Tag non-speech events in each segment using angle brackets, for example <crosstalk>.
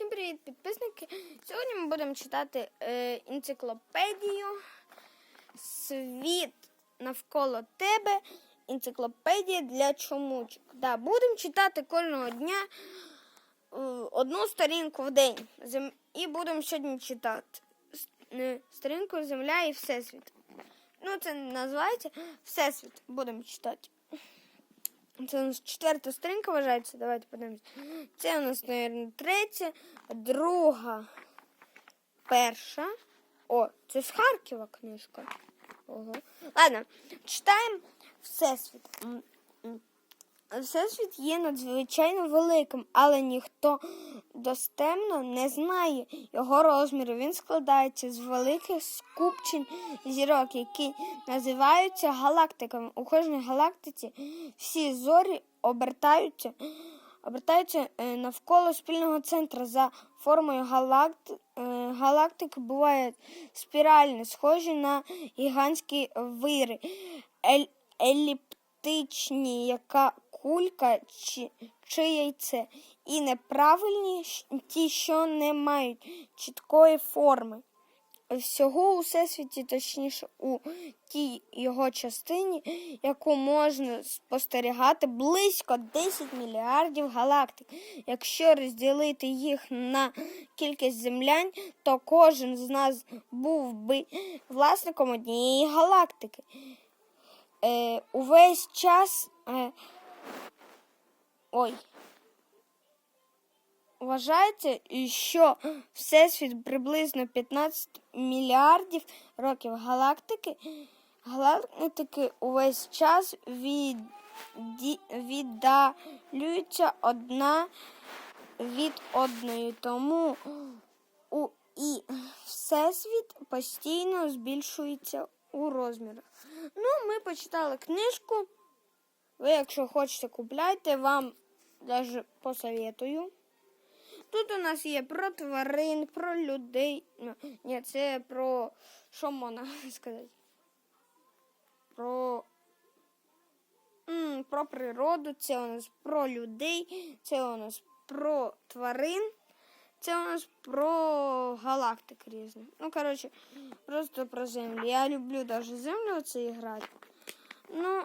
Всім привіт, підписники! Сьогодні ми будемо читати е, енциклопедію Світ навколо тебе. Енциклопедія для чомучок. Да, будемо читати кожного дня е, одну сторінку в день. Зем... І будемо сьогодні читати е, сторінку Земля і Всесвіт. Ну, це називається Всесвіт. Будемо читати. Це у нас четверта сторінка вважається. Давайте подивимось. Це у нас, мабуть, третя, друга, перша. О, це з Харкова книжка. Ого. Ладно, читаємо Всесвіт. Всесвіт є надзвичайно великим, але ніхто достемно не знає його розміру. Він складається з великих скупчень зірок, які називаються галактиками. У кожній галактиці всі зорі обертаються, обертаються е, навколо спільного центру. За формою галакт, е, галактики бувають спіральні, схожі на гігантські вири, еліптичні, яка кулька чи, чи яйце, і неправильні ті, що не мають чіткої форми. Всього у всесвіті, точніше, у тій його частині, яку можна спостерігати, близько 10 мільярдів галактик. Якщо розділити їх на кількість землянь, то кожен з нас був би власником однієї галактики. Е, увесь час. Е, ой. Вважається, що Всесвіт приблизно 15 мільярдів років галактики. Галактики увесь час від, віддалюються одна від одної. Тому у, і Всесвіт постійно збільшується у розмірах. Ну, ми почитали книжку. Ви, якщо хочете, купляйте, вам навіть посоветую. Тут у нас є про тварин, про людей. Ну, Ні, це про що можна <laughs> сказати? Про, про природу, це у нас про людей, це у нас про тварин, це у нас про галактик різні. Ну, коротше, просто про землю. Я люблю навіть землю оце грати. Ну,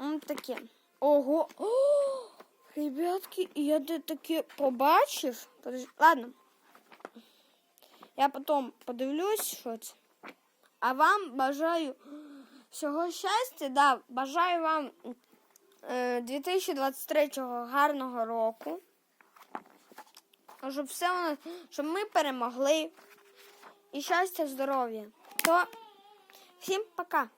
м, таке. Ого! О! Ребятки, я де таке побачив. Подожди. Ладно. Я потім подивлюсь, що це. А вам бажаю всього щастя. Да, бажаю вам е, 2023 гарного року. Щоб все у щоб ми перемогли. І щастя, здоров'я. То всім пока.